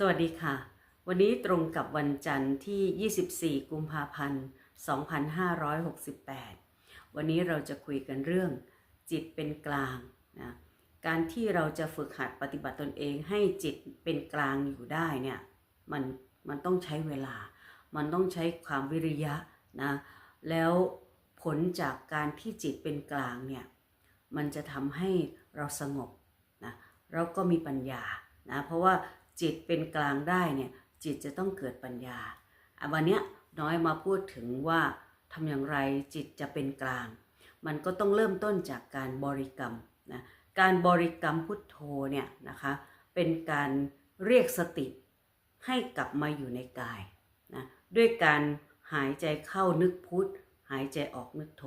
สวัสดีค่ะ วันนี้ตรงกับวันจันทร์ที่ 24 กุมภาพันธ์ 2568 วันนี้เราจะคุยกันเรื่อง จิตเป็นกลางนะการที่เราจะฝึกหัดปฏิบัติตนเองให้จิตเป็นกลางอยู่ได้เนี่ยมันมันต้องใช้เวลา มันต้องใช้ความวิริยะนะแล้วผลจากการที่จิตเป็นกลางเนี่ยมันจะทำให้เราสงบนะเราก็มีปัญญานะเพราะว่า จิตเป็นกลางได้เนี่ยจิตจะต้องเกิดปัญญาอะวันนี้น้อยมาพูดถึงว่าทำอย่างไรจิตจะเป็นกลาง มันก็ต้องเริ่มต้นจากการบริกรรมนะการบริกรรมพุทโธเนี่ยนะคะเป็นการเรียกสติให้กลับมาอยู่ในกายนะด้วยการหายใจเข้านึกพุทหายใจออกนึกโธ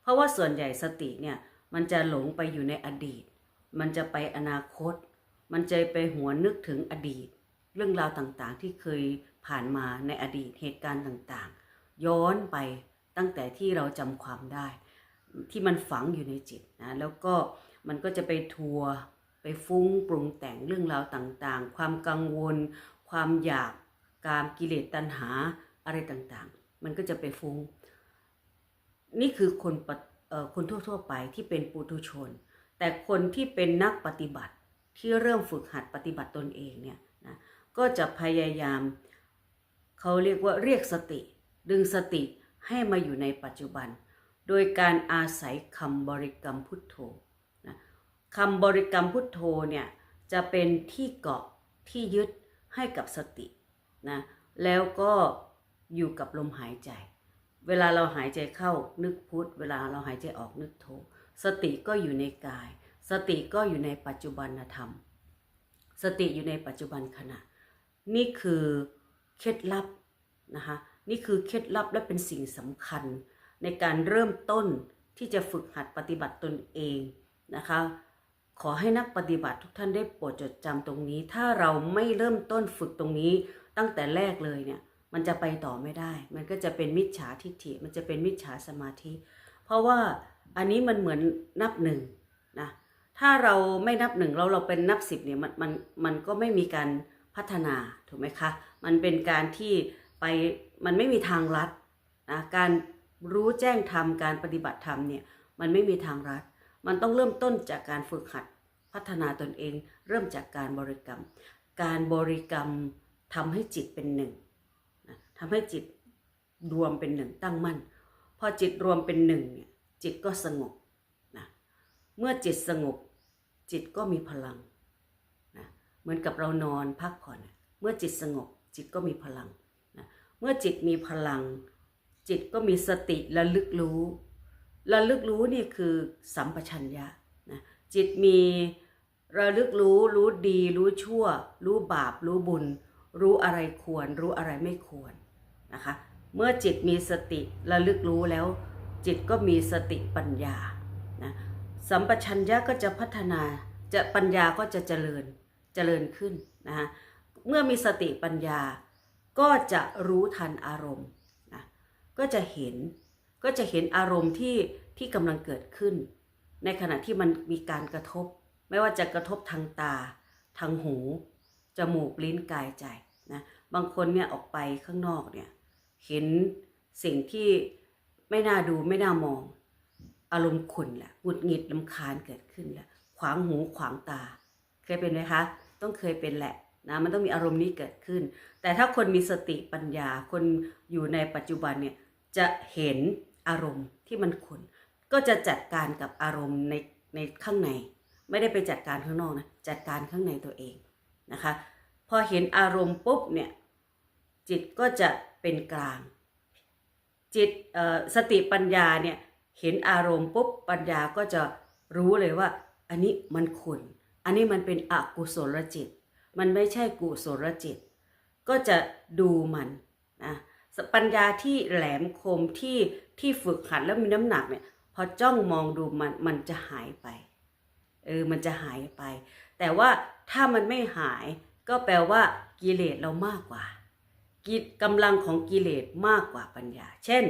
เพราะว่าส่วนใหญ่สติเนี่ยมันจะหลงไปอยู่ในอดีต มันจะไปอนาคต มันจะไปหัวนึกถึงอดีต เรื่องราวต่างๆ ที่เคยผ่านมาในอดีตเหตุการณ์ต่างๆ ย้อนไปตั้งแต่ที่เราจำความได้ ที่มันฝังอยู่ในจิตนะแล้วก็มันก็จะไปทัวร์ไปฟุ้งปรุงแต่งเรื่องราวต่างๆ ความกังวล ความอยากการกิเลสตัณหาอะไรต่างๆ มันก็จะไปฟุ้ง นี่คือคนเอ่อคนทั่วๆไปที่เป็นปุถุชน แต่คนที่เป็นนักปฏิบัติ ที่เริ่มฝึกหัดปฏิบัติตนเองเนี่ยนะก็จะพยายามเขาเรียกว่าเรียกสติ ดึงสติให้มาอยู่ในปัจจุบัน โดยการอาศัยคำบริกรรมพุทโธนะคำบริกรรมพุทโธเนี่ยจะเป็นที่เกาะที่ยึดให้กับสตินะแล้วก็อยู่กับลมหายใจ เวลาเราหายใจเข้านึกพุทเวลาเราหายใจออกนึกโธสติก็อยู่ในกาย สติก็อยู่ในปัจจุบันธรรม สติอยู่ในปัจจุบันขณะ นี่คือเคล็ดลับนะคะนี่คือเคล็ดลับและเป็นสิ่งสำคัญ ในการเริ่มต้นที่จะฝึกหัดปฏิบัติตนเองนะคะขอให้นักปฏิบัติทุกท่านได้โปรดจดจำตรงนี้ ถ้าเราไม่เริ่มต้นฝึกตรงนี้ตั้งแต่แรกเลยเนี่ยมันจะไปต่อไม่ได้ มันก็จะเป็นมิจฉาทิฏฐิ มันจะเป็นมิจฉาสมาธิ เพราะว่าอันนี้มันเหมือนนับหนึ่ง ถ้าเราไม่นับหนึ่งเราเราเป็นนับสิบเนี่ยมันมันมันก็ไม่มีการพัฒนาถูกไหมคะ มันเป็นการที่ไปมันไม่มีทางลัดนะการรู้แจ้งธรรมการปฏิบัติธรรมเนี่ยมันไม่มีทางลัดมันต้องเริ่มต้นจากการฝึกหัดพัฒนาตนเอง เริ่มจากการบริกรรม การบริกรรมทำให้จิตเป็นหนึ่งนะทำให้จิตรวมเป็นหนึ่งตั้งมั่น พอจิตรวมเป็นหนึ่งเนี่ยจิตก็สงบนะเมื่อจิตสงบ จิตก็มีพลังนะเหมือนกับเรานอนพักผ่อนเมื่อจิตสงบจิตก็มีพลังนะเมื่อจิตมีพลัง จิตก็มีสติระลึกรู้ระลึกรู้นี่คือสัมปชัญญะนะจิตมีระลึกรู้รู้ดีรู้ชั่ว รู้บาป รู้บุญ รู้อะไรควร รู้อะไรไม่ควรนะคะ เมื่อจิตมีสติระลึกรู้แล้ว จิตก็มีสติปัญญา สัมปชัญญะก็จะพัฒนาจะปัญญาก็จะเจริญเจริญขึ้นนะฮะเมื่อมีสติปัญญาก็จะรู้ทันอารมณ์นะก็จะเห็นก็จะเห็นอารมณ์ที่ที่กำลังเกิดขึ้น ในขณะที่มันมีการกระทบ ไม่ว่าจะกระทบทางตา ทางหู จมูกลิ้นกายใจนะบางคนเนี่ยออกไปข้างนอกเนี่ยเห็นสิ่งที่ไม่น่าดูไม่น่ามอง อารมณ์ขุ่นแหละหงุดหงิดลำคาญเกิดขึ้นแหละขวางหูขวางตา เคยเป็นไหมคะ ต้องเคยเป็นแหละนะมันต้องมีอารมณ์นี้เกิดขึ้น แต่ถ้าคนมีสติปัญญา คนอยู่ในปัจจุบันเนี่ยจะเห็นอารมณ์ที่มันขุ่นก็จะจัดการกับอารมณ์ในในข้างใน ไม่ได้ไปจัดการข้างนอกนะจัดการข้างในตัวเองนะคะ พอเห็นอารมณ์ปุ๊บเนี่ยจิตก็จะเป็นกลาง จิตสติปัญญาเนี่ย เห็นอารมณ์ปุ๊บปัญญาก็จะรู้เลยว่า อันนี้มันขุนอันนี้มันเป็นอกุศลจิต มันไม่ใช่กุศลจิต ก็จะดูมันนะปัญญาที่แหลมคมที่ที่ฝึกหัดแล้วมีน้ำหนักเนี่ยพอจ้องมองดูมันมันจะหายไปเออมันจะหายไป แต่ว่าถ้ามันไม่หายก็แปลว่ากิเลสเรามากกว่ากิกำลังของกิเลสมากกว่าปัญญา เช่น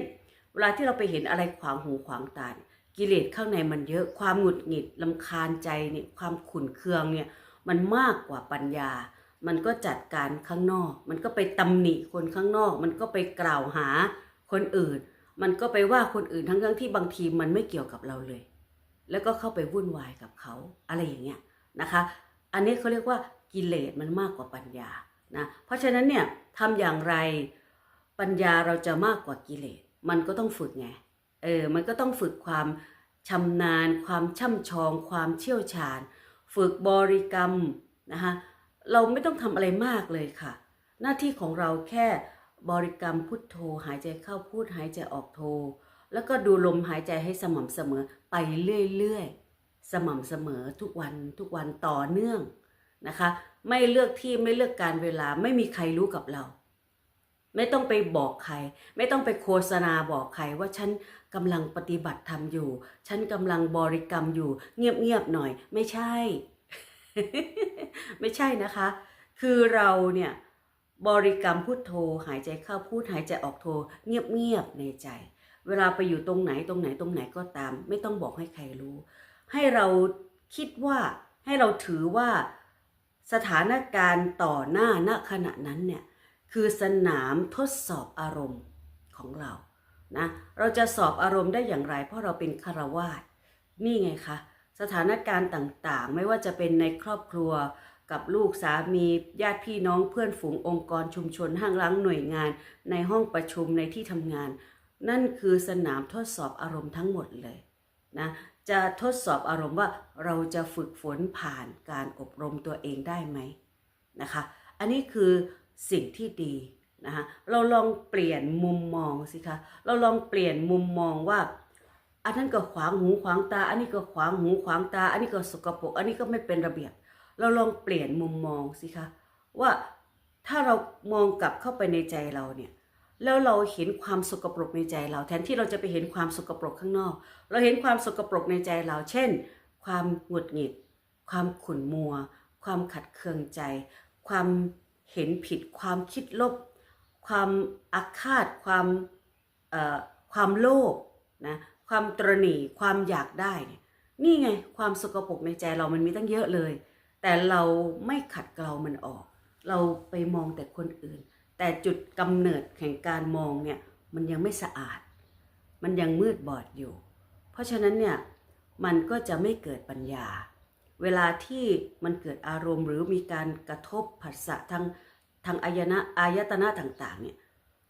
เวลาที่เราไปเห็นอะไรขวางหูขวางตาเนี่ยกิเลสข้างในมันเยอะความหงุดหงิดลำคาญใจเนี่ยความขุ่นเคืองเนี่ยมันมากกว่าปัญญา มันก็จัดการข้างนอก มันก็ไปตำหนิคนข้างนอก มันก็ไปกล่าวหาคนอื่น มันก็ไปว่าคนอื่นทั้งทั้งที่บางทีมันไม่เกี่ยวกับเราเลย แล้วก็เข้าไปวุ่นวายกับเขาอะไรอย่างเงี้ยนะคะ อันนี้เขาเรียกว่ากิเลสมันมากกว่าปัญญานะเพราะฉะนั้นเนี่ยทำอย่างไรปัญญาเราจะมากกว่ากิเลส มันก็ต้องฝึกไง เออ มันก็ต้องฝึกความชำนาญ ความช่ำชอง ความเชี่ยวชาญ ฝึกบริกรรมนะคะเราไม่ต้องทำอะไรมากเลยค่ะ หน้าที่ของเราแค่บริกรรมพุทโธ หายใจเข้าพูดหายใจออกโท แล้วก็ดูลมหายใจให้สม่ำเสมอไปเรื่อยๆ สม่ำเสมอทุกวันทุกวันต่อเนื่องนะคะ ไม่เลือกที่ไม่เลือกการเวลาไม่มีใครรู้กับเรา ไม่ต้องไปบอกใคร ไม่ต้องไปโฆษณาบอกใครว่าฉันกำลังปฏิบัติธรรมอยู่ ฉันกำลังบริกรรมอยู่ เงียบๆหน่อย ไม่ใช่ ไม่ใช่นะคะ คือเราเนี่ยบริกรรมพุทโธหายใจเข้าพูดหายใจออกโทเงียบๆในใจ เวลาไปอยู่ตรงไหนตรงไหนตรงไหนก็ตาม ไม่ต้องบอกให้ใครรู้ ให้เราคิดว่าให้เราถือว่าสถานการณ์ต่อหน้าณขณะนั้นเนี่ย คือสนามทดสอบอารมณ์ของเรานะเราจะสอบอารมณ์ได้อย่างไร เพราะเราเป็นคารวาสนี่ไงคะสถานการณ์ต่างๆ ไม่ว่าจะเป็นในครอบครัวกับลูกสามีญาติพี่น้องเพื่อนฝูงองค์กรชุมชนห้างร้างหน่วยงาน ในห้องประชุมในที่ทำงาน นั่นคือสนามทดสอบอารมณ์ทั้งหมดเลยนะจะทดสอบอารมณ์ว่าเราจะฝึกฝนผ่านการอบรมตัวเองได้ไหมนะคะ อันนี้คือ สิ่งที่ดีนะคะเราลองเปลี่ยนมุมมองสิคะเราลองเปลี่ยนมุมมองว่า อันนั้นก็ขวางหูขวางตา อันนี้ก็ขวางหูขวางตา อันนี้ก็สกปรกอันนี้ก็ไม่เป็นระเบียบ เราลองเปลี่ยนมุมมองสิคะว่าถ้าเรามองกลับเข้าไปในใจเราเนี่ยแล้วเราเห็นความสกปรกในใจเรา แทนที่เราจะไปเห็นความสกปรกข้างนอก เราเห็นความสกปรกในใจเรา เช่น ความหงุดหงิด ความขุ่นมัว ความขัดเคืองใจ ความ เห็นผิดความคิดลบ ความอาฆาต ความความโลภนะความตรณีความอยากได้เนี่ยนี่ไงความสกปรกในใจเรามันมีตั้งเยอะเลย แต่เราไม่ขัดเกลามันออก เราไปมองแต่คนอื่น แต่จุดกำเนิดแห่งการมองเนี่ยมันยังไม่สะอาด มันยังมืดบอดอยู่ เพราะฉะนั้นเนี่ยมันก็จะไม่เกิดปัญญา เวลาที่มันเกิดอารมณ์หรือมีการกระทบผัสสะทางทางอายนะอายตนะต่างๆเนี่ย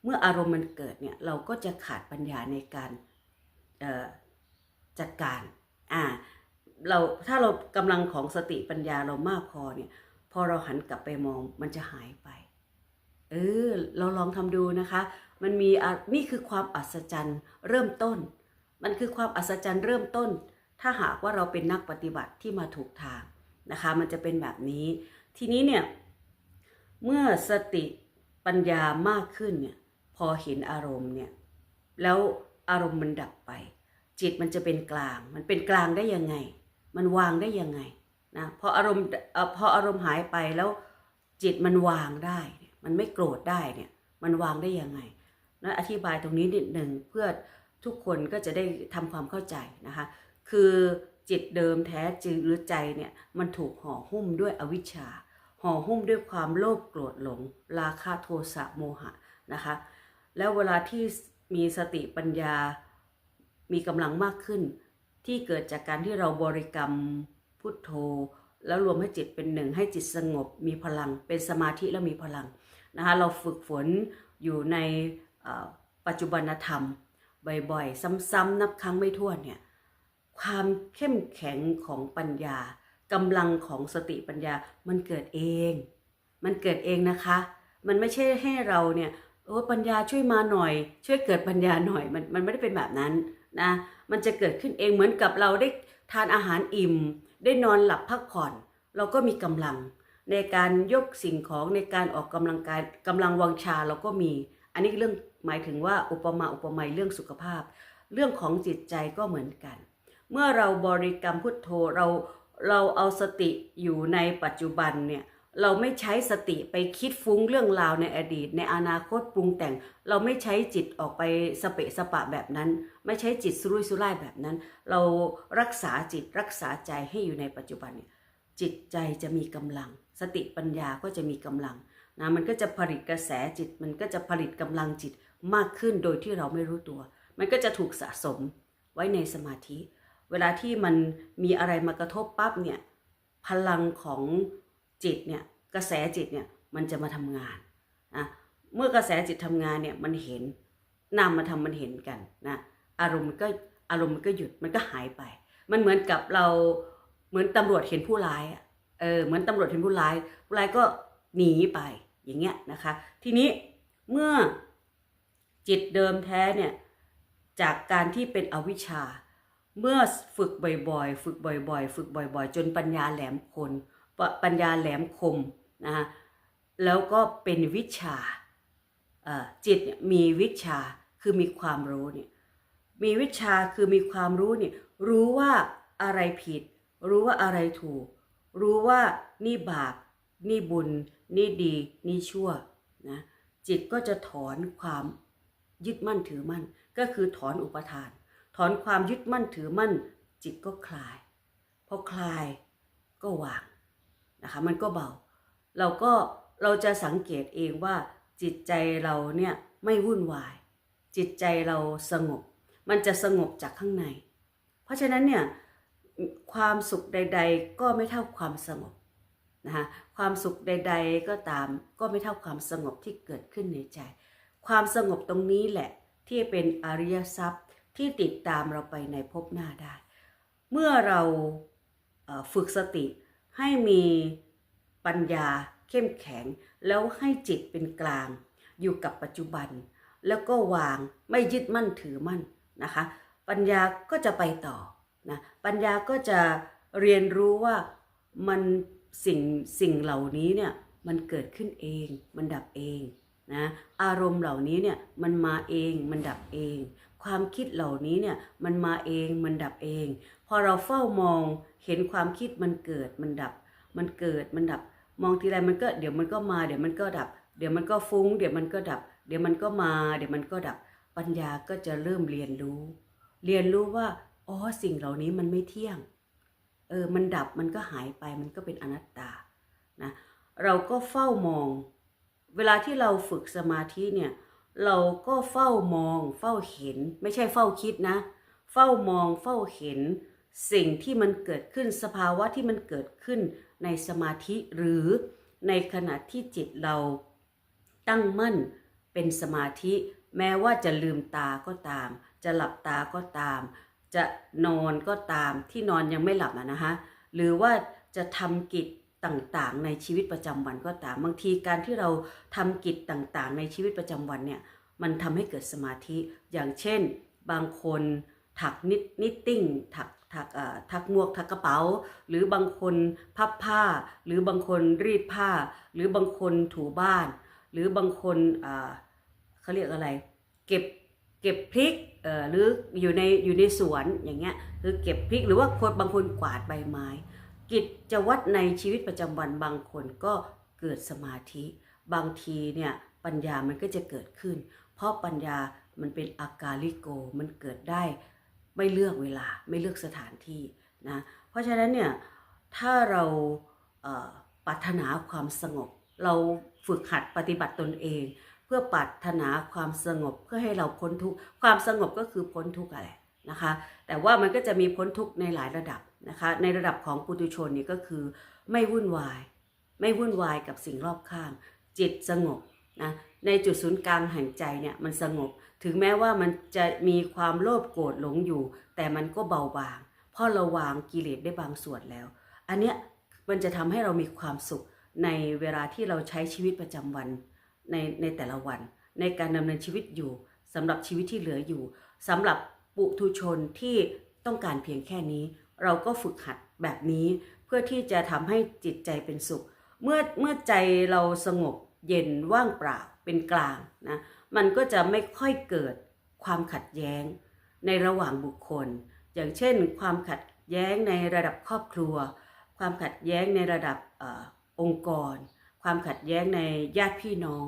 เมื่ออารมณ์มันเกิดเนี่ยเราก็จะขาดปัญญาในการจัดการอ่าเราถ้าเรากำลังของสติปัญญาเรามากพอเนี่ยพอเราหันกลับไปมองมันจะหายไปเออเราลองทำดูนะคะ มันมีอะนี่คือความอัศจรรย์เริ่มต้น มันคือความอัศจรรย์เริ่มต้น ถ้าหากว่าเราเป็นนักปฏิบัติที่มาถูกทางนะคะ มันจะเป็นแบบนี้ ทีนี้เนี่ย เมื่อสติปัญญามากขึ้นเนี่ยพอเห็นอารมณ์เนี่ยแล้วอารมณ์มันดับไป จิตมันจะเป็นกลาง มันเป็นกลางได้ยังไง มันวางได้ยังไงนะพออารมณ์พออารมณ์หายไปแล้วจิตมันวางได้ มันไม่โกรธได้เนี่ยมันวางได้ยังไงนะอธิบายตรงนี้นิดหนึ่งเพื่อทุกคนก็จะได้ทำความเข้าใจนะคะ คือจิตเดิมแท้จริงหรือใจเนี่ยมันถูกห่อหุ้มด้วยอวิชชา ห่อหุ้มด้วยความโลภโกรธหลง ราคะโทสะโมหะนะคะ แล้วเวลาที่มีสติปัญญามีกำลังมากขึ้น ที่เกิดจากการที่เราบริกรรมพุทโธ แล้วรวมให้จิตเป็นหนึ่งให้จิตสงบมีพลัง เป็นสมาธิแล้วมีพลังนะคะเราฝึกฝนอยู่ในปัจจุบันธรรมบ่อยๆ ซ้ำๆนับครั้งไม่ถ้วนเนี่ย ความเข้มแข็งของปัญญากำลังของสติปัญญามันเกิดเอง มันเกิดเองนะคะ มันไม่ใช่ให้เราเนี่ยโอ้ปัญญาช่วยมาหน่อย ช่วยเกิดปัญญาหน่อยมันมันไม่ได้เป็นแบบนั้นนะมันจะเกิดขึ้นเองเหมือนกับเราได้ทานอาหารอิ่ม ได้นอนหลับพักผ่อน เราก็มีกำลัง ในการยกสิ่งของในการออกกำลังกายกำลังวังชาเราก็มี อันนี้เรื่องหมายถึงว่าอุปมาอุปไมยเรื่องสุขภาพ เรื่องของจิตใจก็เหมือนกัน เมื่อเราบริกรรมพุทโธเราเราเอาสติอยู่ในปัจจุบันเนี่ยเราไม่ใช้สติไปคิดฟุ้งเรื่องราวในอดีต ในอนาคตปรุงแต่ง เราไม่ใช้จิตออกไปสเปะสปะแบบนั้น ไม่ใช้จิตสุรุ่ยสุร่ายแบบนั้น เรารักษาจิตรักษาใจให้อยู่ในปัจจุบันเนี่ยจิตใจจะมีกำลัง สติปัญญาก็จะมีกำลังนะมันก็จะผลิตกระแสจิต มันก็จะผลิตกำลังจิตมากขึ้นโดยที่เราไม่รู้ตัว มันก็จะถูกสะสมไว้ในสมาธิ เวลาที่มันมีอะไรมากระทบปั๊บเนี่ยพลังของจิตเนี่ยกระแสจิตเนี่ยมันจะมาทำงานนะเมื่อกระแสจิตทำงานเนี่ยมันเห็นนามมาทำมันเห็นกันนะอารมณ์มันก็อารมณ์มันก็หยุดมันก็หายไป มันเหมือนกับเราเหมือนตำรวจเห็นผู้ร้ายเออเหมือนตำรวจเห็นผู้ร้ายผู้ร้ายก็หนีไปอย่างเงี้ยนะคะ ทีนี้เมื่อจิตเดิมแท้เนี่ยจากการที่เป็นอวิชชา เมื่อฝึกบ่อยๆ ฝึกบ่อยๆ ฝึกบ่อยๆ จนปัญญาแหลมคมปปัญญาแหลมคมนะคะแล้วก็เป็นวิชาจิตมีวิชาคือมีความรู้เนี่ยมีวิชาคือมีความรู้เนี่ยรู้ว่าอะไรผิด รู้ว่าอะไรถูก รู้ว่านี่บาป นี่บุญ นี่ดี นี่ชั่วนะจิตก็จะถอนความยึดมั่นถือมั่น ก็คือถอนอุปทาน ถอนความยึดมั่นถือมั่น จิตก็คลายพอคลายก็วางนะคะมันก็เบา เราก็เราจะสังเกตเองว่าจิตใจเราเนี่ยไม่วุ่นวาย จิตใจเราสงบ มันจะสงบจากข้างใน เพราะฉะนั้นเนี่ยความสุขใด ๆ ก็ไม่เท่าความสงบนะคะความสุขใด ๆ ก็ตามก็ไม่เท่าความสงบที่เกิดขึ้นในใจ ความสงบตรงนี้แหละที่เป็นอริยทรัพย์ ที่ติดตามเราไปในภพหน้าได้ เมื่อเราฝึกสติให้มีปัญญาเข้มแข็ง แล้วให้จิตเป็นกลาง อยู่กับปัจจุบัน แล้วก็วางไม่ยึดมั่นถือมั่นนะคะ ปัญญาก็จะไปต่อนะปัญญาก็จะเรียนรู้ว่ามันสิ่งสิ่งเหล่านี้เนี่ยมันเกิดขึ้นเอง มันดับเองนะอารมณ์เหล่านี้เนี่ยมันมาเองมันดับเอง ความคิดเหล่านี้เนี่ยมันมาเองมันดับเอง พอเราเฝ้ามองเห็นความคิดมันเกิดมันดับ มันเกิดมันดับ มองทีไรมันก็เดี๋ยวมันก็มาเดี๋ยวมันก็ดับ เดี๋ยวมันก็ฟุ้ง เดี๋ยวมันก็ดับ เดี๋ยวมันก็มา เดี๋ยวมันก็ดับ ปัญญาก็จะเริ่มเรียนรู้ เรียนรู้ว่าอ๋อสิ่งเหล่านี้มันไม่เที่ยงเออมันดับมันก็หายไปมันก็เป็นอนัตตานะเราก็เฝ้ามอง เวลาที่เราฝึกสมาธิเนี่ย เราก็เฝ้ามอง เฝ้าเห็น ไม่ใช่เฝ้าคิดนะ เฝ้ามองเฝ้าเห็น สิ่งที่มันเกิดขึ้นสภาวะที่มันเกิดขึ้นในสมาธิหรือในขณะที่จิตเราตั้งมั่นเป็นสมาธิ แม้ว่าจะลืมตาก็ตาม จะหลับตาก็ตาม จะนอนก็ตามที่นอนยังไม่หลับนะคะหรือว่าจะทำกิจ ต่างๆ ในชีวิตประจำวันก็ตาม บางทีการที่เราทำกิจต่างๆ ในชีวิตประจำวันเนี่ยมันทำให้เกิดสมาธิอย่างเช่น บางคนถักนิดนิตติ้งถักถักอ่อถักหมวกถักกระเป๋า หรือบางคนพับผ้า หรือบางคนรีดผ้า หรือบางคนถูบ้าน หรือบางคนอ่าเขาเรียกอะไร เก็บเก็บพริกเอ่อหรืออยู่ในอยู่ในสวนอย่างเงี้ยคือเก็บพริกหรือว่าคนบางคนกวาดใบไม้ กิจวัตรในชีวิตประจำวันบางคนก็เกิดสมาธิ บางทีเนี่ยปัญญามันก็จะเกิดขึ้น เพราะปัญญามันเป็นอากาลิโกมันเกิดได้ไม่เลือกเวลาไม่เลือกสถานที่นะเพราะฉะนั้นเนี่ยถ้าเราเปรารถนาความสงบ เราฝึกหัดปฏิบัติตนเอง เพื่อปรารถนาความสงบเพื่อให้เราพ้นทุกข์ความสงบก็คือพ้นทุกข์อะไรนะคะ แต่ว่ามันก็จะมีพ้นทุกข์ในหลายระดับ นะคะในระดับของปุถุชนนี่ก็คือไม่วุ่นวาย ไม่วุ่นวายกับสิ่งรอบข้าง จิตสงบนะในจุดศูนย์กลางแห่งใจเนี่ยมันสงบ ถึงแม้ว่ามันจะมีความโลภโกรธหลงอยู่ แต่มันก็เบาบาง เพราะเราวางกิเลสได้บางส่วนแล้ว อันเนี้ยมันจะทำให้เรามีความสุขในเวลาที่เราใช้ชีวิตประจำวันในในแต่ละวัน ในการดำเนินชีวิตอยู่สำหรับชีวิตที่เหลืออยู่สำหรับปุถุชนที่ต้องการเพียงแค่นี้ เราก็ฝึกหัดแบบนี้เพื่อที่จะทำให้จิตใจเป็นสุข เมื่อเมื่อใจเราสงบเย็นว่างเปล่าเป็นกลางนะมันก็จะไม่ค่อยเกิดความขัดแย้งในระหว่างบุคคล อย่างเช่น ความขัดแย้งในระดับครอบครัว ความขัดแย้งในระดับอองค์กร ความขัดแย้งในญาติพี่น้อง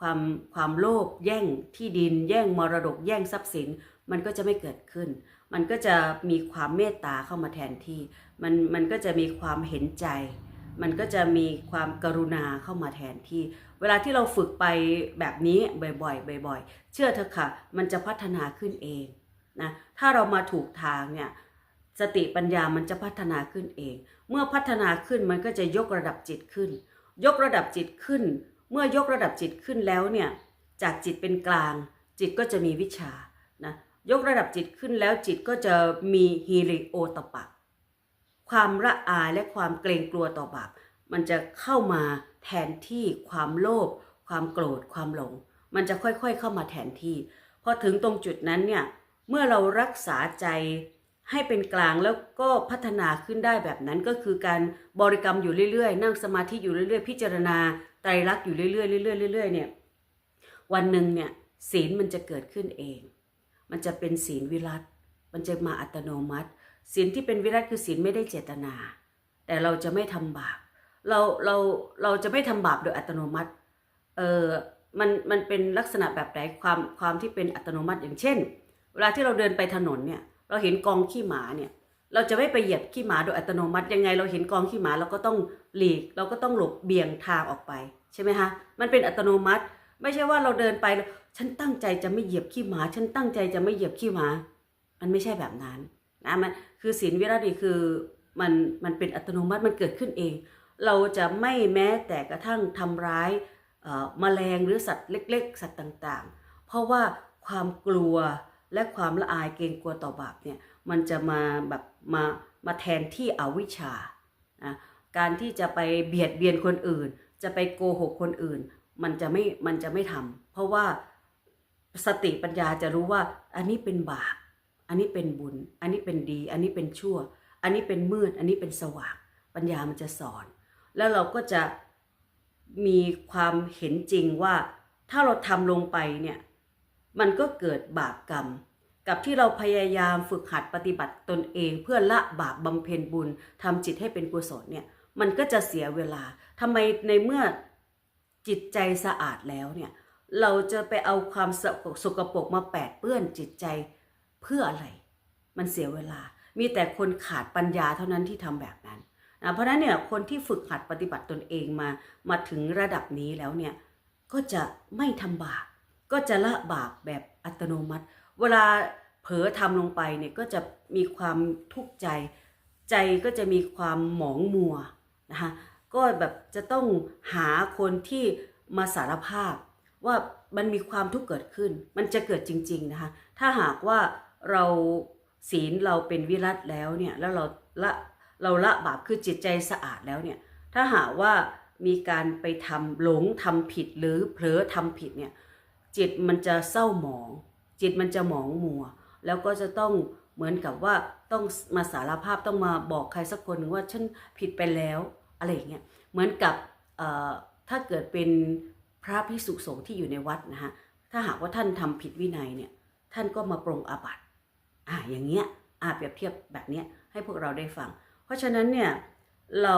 ความความโลภแย่งที่ดิน แย่งมรดกแย่งทรัพย์สิน มันก็จะไม่เกิดขึ้น มันก็จะมีความเมตตาเข้ามาแทนที่มันมันก็จะมีความเห็นใจ มันก็จะมีความกรุณาเข้ามาแทนที่ เวลาที่เราฝึกไปแบบนี้บ่อยๆบ่อย ๆ เชื่อเถอะค่ะ มันจะพัฒนาขึ้นเองนะถ้าเรามาถูกทางเนี่ยสติปัญญามันจะพัฒนาขึ้นเอง เมื่อพัฒนาขึ้นมันก็จะยกระดับจิตขึ้น ยกระดับจิตขึ้น เมื่อยกระดับจิตขึ้นแล้วเนี่ยจากจิตเป็นกลาง จิตก็จะมีวิชานะ ยกระดับจิตขึ้นแล้วจิตก็จะมีฮีริโอตปะ ความละอายและความเกรงกลัวต่อบาปมันจะเข้ามาแทนที่ความโลภความโกรธความหลง มันจะค่อยๆเข้ามาแทนที่พอถึงตรงจุดนั้นเนี่ยเมื่อเรารักษาใจให้เป็นกลางแล้วก็พัฒนาขึ้นได้แบบนั้นก็คือการบริกรรมอยู่เรื่อยๆ นั่งสมาธิอยู่เรื่อยๆ พิจารณาไตรลักษณ์อยู่เรื่อยๆเรื่อยๆเรื่อยๆเนี่ยวันหนึ่งเนี่ยศีลมันจะเกิดขึ้นเอง มันจะเป็นศีลวิรัตมันจะมาอัตโนมัติ ศีลที่เป็นวิรัตคือศีลไม่ได้เจตนา แต่เราจะไม่ทำบาปเราเราเราจะไม่ทำบาปโดยอัตโนมัติเออมันมันเป็นลักษณะแบบไหนความความที่เป็นอัตโนมัติอย่างเช่น เวลาที่เราเดินไปถนนเนี่ยเราเห็นกองขี้หมาเนี่ยเราจะไม่ไปเหยียบขี้หมาโดยอัตโนมัติยังไง เราเห็นกองขี้หมาเราก็ต้องหลีก เราก็ต้องหลบเบี่ยงทางออกไปใช่ไหมคะมันเป็นอัตโนมัติ ไม่ใช่ว่าเราเดินไป ฉันตั้งใจจะไม่เหยียบขี้หมา ฉันตั้งใจจะไม่เหยียบขี้หมา มันไม่ใช่แบบนั้นนะมันคือศีลวิรัติคือมันมันเป็นอัตโนมัติมันเกิดขึ้นเอง เราจะไม่แม้แต่กระทั่งทำร้ายเอ่อแมลงหรือสัตว์เล็ก ๆ สัตว์ต่างๆ เพราะว่าความกลัวและความละอายเกรงกลัวต่อบาปเนี่ยมันจะมาแบบมามาแทนที่อวิชชานะการที่จะไปเบียดเบียนคนอื่น จะไปโกหกคนอื่น มันจะไม่มันจะไม่ทำเพราะว่า สติปัญญาจะรู้ว่าอันนี้เป็นบาป อันนี้เป็นบุญ อันนี้เป็นดี อันนี้เป็นชั่ว อันนี้เป็นมืด อันนี้เป็นสว่าง ปัญญามันจะสอน แล้วเราก็จะมีความเห็นจริงว่าถ้าเราทำลงไปเนี่ยมันก็เกิดบาปกรรม กับที่เราพยายามฝึกหัดปฏิบัติตนเองเพื่อละบาปบำเพ็ญบุญทำจิตให้เป็นกุศลเนี่ยมันก็จะเสียเวลาทำไมในเมื่อจิตใจสะอาดแล้วเนี่ย เราจะไปเอาความสกสกปรกมาแปดเปื้อนจิตใจเพื่ออะไร มันเสียเวลา มีแต่คนขาดปัญญาเท่านั้นที่ทำแบบนั้นนะเพราะฉะนั้นเนี่ยคนที่ฝึกหัดปฏิบัติตนเองมามาถึงระดับนี้แล้วเนี่ยก็จะไม่ทำบาปก็จะละบาปแบบอัตโนมัติ เวลาเผลอทำลงไปเนี่ยก็จะมีความทุกข์ใจ ใจก็จะมีความหมองมัวนะคะก็แบบจะต้องหาคนที่มาสารภาพ ว่ามันมีความทุกข์เกิดขึ้น มันจะเกิดจริง ๆนะคะ ถ้าหากว่าเราศีลเราเป็นวิรัตแล้วเนี่ยแล้วเราละเราละบาปคือจิตใจสะอาดแล้วเนี่ยถ้าหากว่ามีการไปทำหลงทำผิดหรือเผลอทำผิดเนี่ยจิตมันจะเศร้าหมอง จิตมันจะหมองมัว แล้วก็จะต้องเหมือนกับว่าต้องมาสารภาพต้องมาบอกใครสักคนหนึ่งว่าฉันผิดไปแล้วอะไรอย่างเงี้ยเหมือนกับถ้าเกิดเป็น พระภิกษุสงฆ์ที่อยู่ในวัดนะฮะถ้าหากว่าท่านทำผิดวินัยเนี่ยท่านก็มาปรงอาบัติอ่าอย่างเงี้ยอ่าเปรียบเทียบแบบเนี้ยให้พวกเราได้ฟัง เพราะฉะนั้นเนี่ยเรา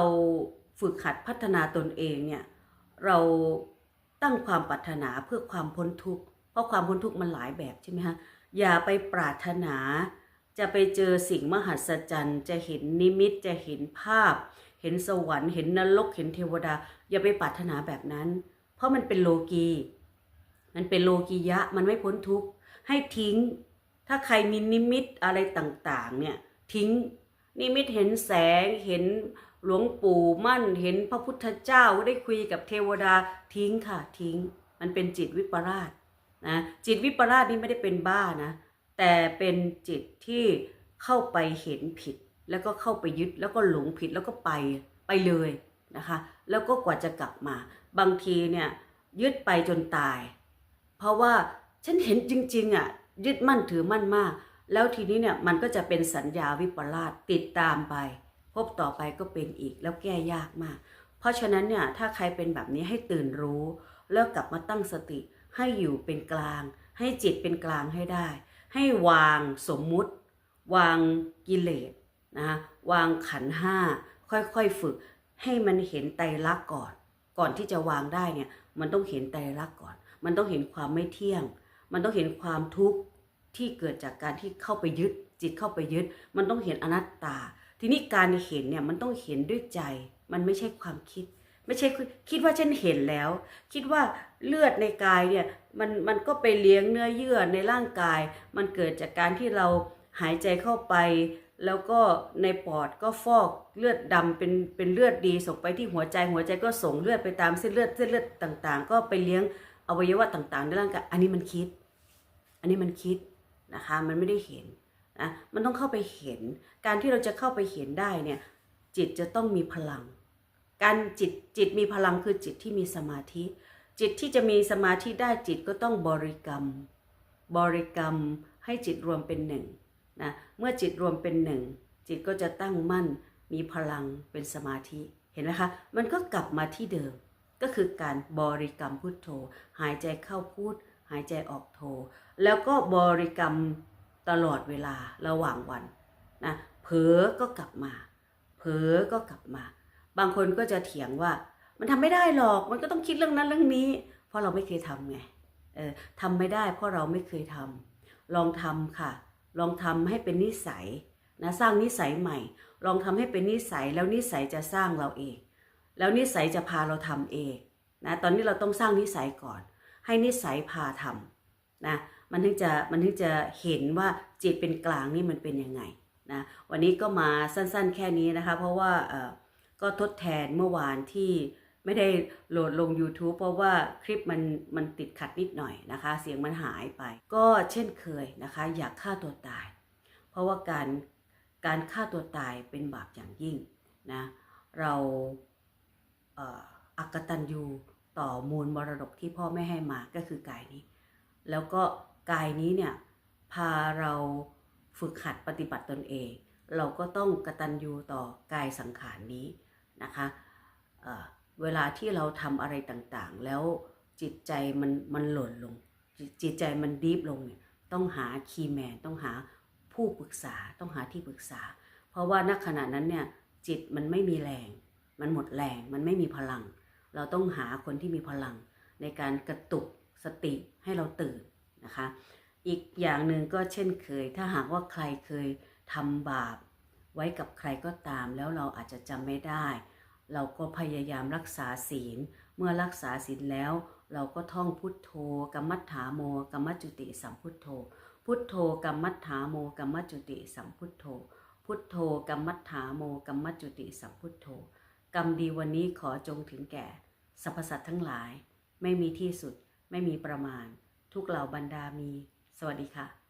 ฝึกหัดพัฒนาตนเองเนี่ยเราตั้งความปรารถนาเพื่อความพ้นทุกข์เพราะความพ้นทุกข์มันหลายแบบใช่ไหมฮะอย่าไปปรารถนา จะไปเจอสิ่งมหัศจรรย์ จะเห็นนิมิตจะเห็นภาพ เห็นสวรรค์เห็นนรกเห็นเทวดา อย่าไปปรารถนาแบบนั้น ราะมันเป็นโลกี มันเป็นโลกียะ มันไม่พ้นทุกข์ ให้ทิ้ง ถ้าใครมีนิมิตอะไรต่าง ๆ เนี่ย ทิ้ง นิมิตเห็นแสง เห็นหลวงปู่มั่น เห็นพระพุทธเจ้า ได้คุยกับเทวดา ทิ้งค่ะ ทิ้ง มันเป็นจิตวิปลาสนะ จิตวิปลาสนี่ไม่ได้เป็นบ้านะ แต่เป็นจิตที่เข้าไปเห็นผิด แล้วก็เข้าไปยึด แล้วก็หลงผิด แล้วก็ไป ไปเลย นะคะ แล้วก็กว่าจะกลับมา บางทีเนี่ยยึดไปจนตาย เพราะว่าฉันเห็นจริงๆอะยึดมั่นถือมั่นมาก แล้วทีนี้เนี่ยมันก็จะเป็นสัญญาวิปลาสติดตามไป พบต่อไปก็เป็นอีกแล้วแก้ยากมาก เพราะฉะนั้นเนี่ยถ้าใครเป็นแบบนี้ให้ตื่นรู้ แล้วกลับมาตั้งสติให้อยู่เป็นกลาง ให้จิตเป็นกลางให้ได้ ให้วางสมมุติ วางกิเลสนะคะวางขันห้าค่อยๆฝึก ให้มันเห็นไตรลักษณ์ก่อน ก่อนที่จะวางได้เนี่ย มันต้องเห็นไตรลักษณ์ก่อน มันต้องเห็นความไม่เที่ยง มันต้องเห็นความทุกข์ที่เกิดจากการที่เข้าไปยึด จิตเข้าไปยึด มันต้องเห็นอนัตตา ทีนี้การเห็นเนี่ยมันต้องเห็นด้วยใจ มันไม่ใช่ความคิด ไม่ใช่คิดว่าฉันเห็นแล้ว คิดว่าเลือดในกายเนี่ยมันมันก็ไปเลี้ยงเนื้อเยื่อในร่างกาย มันเกิดจากการที่เราหายใจเข้าไป แล้วก็ในปอดก็ฟอกเลือดดำเป็นเป็นเลือดดีส่งไปที่หัวใจหัวใจก็ส่งเลือดไปตามเส้นเลือดเส้นเลือดต่างๆ ก็ไปเลี้ยงอวัยวะต่างๆในร่างกายอันนี้มันคิด อันนี้มันคิดนะคะมันไม่ได้เห็นนะมันต้องเข้าไปเห็น การที่เราจะเข้าไปเห็นได้เนี่ยจิตจะต้องมีพลัง การจิตจิตมีพลังคือจิตที่มีสมาธิ จิตที่จะมีสมาธิได้จิตก็ต้องบริกรรม บริกรรมให้จิตรวมเป็นหนึ่ง นะเมื่อจิตรวมเป็นหนึ่งจิตก็จะตั้งมั่นมีพลังเป็นสมาธิเห็นไหมคะ มันก็กลับมาที่เดิม ก็คือการบริกรรมพุทโธ หายใจเข้าพุทหายใจออกโธแล้วก็บริกรรมตลอดเวลาระหว่างวันนะเผลอก็กลับมาเผลอก็กลับมา บางคนก็จะเถียงว่า มันทำไม่ได้หรอกมันก็ต้องคิดเรื่องนั้นเรื่องนี้ เพราะเราไม่เคยทำไงเออทำไม่ได้เพราะเราไม่เคยทำลองทำค่ะ ลองทำให้เป็นนิสัยนะสร้างนิสัยใหม่ ลองทำให้เป็นนิสัยแล้วนิสัยจะสร้างเราเอง แล้วนิสัยจะพาเราทำเองนะตอนนี้เราต้องสร้างนิสัยก่อน ให้นิสัยพาทำนะมันถึงจะมันถึงจะเห็นว่าจิตเป็นกลางนี่มันเป็นยังไงนะวันนี้ก็มาสั้นๆแค่นี้นะคะ เพราะว่าเออก็ทดแทนเมื่อวานที่ ไม่ได้โหลดลง YouTube เพราะว่าคลิปมันมันติดขัดนิดหน่อยนะคะ เสียงมันหายไป ก็เช่นเคยนะคะ อยากฆ่าตัวตาย เพราะว่าการการฆ่าตัวตายเป็นบาปอย่างยิ่งนะเราเอ,อักตันยูต่อมูลมรดกที่พ่อไม่ให้มาก็คือกายนี้ แล้วก็กายนี้เนี่ยพาเราฝึกหัดปฏิบัติตนเอง เราก็ต้องกตัญญูต่อกายสังขารนี้นะคะ เวลาที่เราทำอะไรต่างๆ แล้วจิตใจมันมันหล่นลงจิตจิตใจมันดีฟลงเนี่ยต้องหาคีย์แมนต้องหาผู้ปรึกษาต้องหาที่ปรึกษา เพราะว่าณขณะนั้นเนี่ยจิตมันไม่มีแรง มันหมดแรง มันไม่มีพลัง เราต้องหาคนที่มีพลัง ในการกระตุกสติให้เราตื่นนะคะ อีกอย่างหนึ่งก็เช่นเคย ถ้าหากว่าใครเคยทำบาปไว้กับใครก็ตาม แล้วเราอาจจะจำไม่ได้ เราก็พยายามรักษาศีล เมื่อรักษาศีลแล้ว เราก็ท่องพุทโธกัมมัฏฐาโมกัมมัจจุติสัมพุทโธ พุทโธกัมมัฏฐาโมกัมมัจจุติสัมพุทโธ พุทโธกัมมัฏฐาโมกัมมัจจุติสัมพุทโธ กรรมดีวันนี้ขอจงถึงแก่ สรรพสัตว์ทั้งหลาย ไม่มีที่สุด ไม่มีประมาณ ทุกเหล่าบรรดามี สวัสดีค่ะ